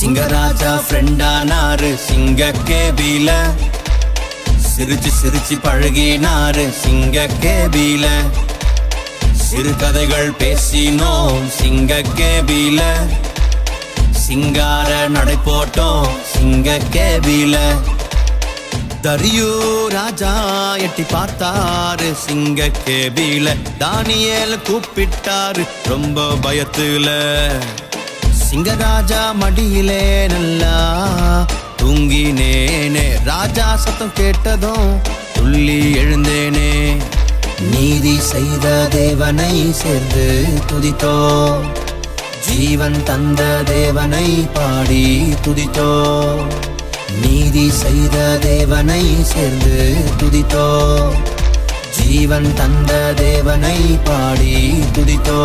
சிங்கராஜா ஃப்ரெண்டானாரு சிங்க கேபில. சிரிச்சு சிரிச்சு பழகினாரு சிங்க கேபில. சிறுகதைகள் பேசினோம் சிங்க கேபில. சிங்கார நடை போட்டோம் சிங்க கேபில. தரியு ராஜா எட்டி பார்த்தாரு சிங்க கேபில. தானியல் கூப்பிட்டாரு ரொம்ப பயத்துல. சிங்கராஜா மடியிலே நல்லா தூங்கினேனே. ராஜா சத்தம் கேட்டதும் துள்ளி எழுந்தேனே. நீதி செய்த தேவனை சேர்ந்து துதித்தோ. ஜீவன் தந்த தேவனை பாடி துதித்தோ. நீதி செய்த தேவனை சேர்ந்து துதித்தோ. ஜீவன் தந்த தேவனை பாடி துதித்தோ.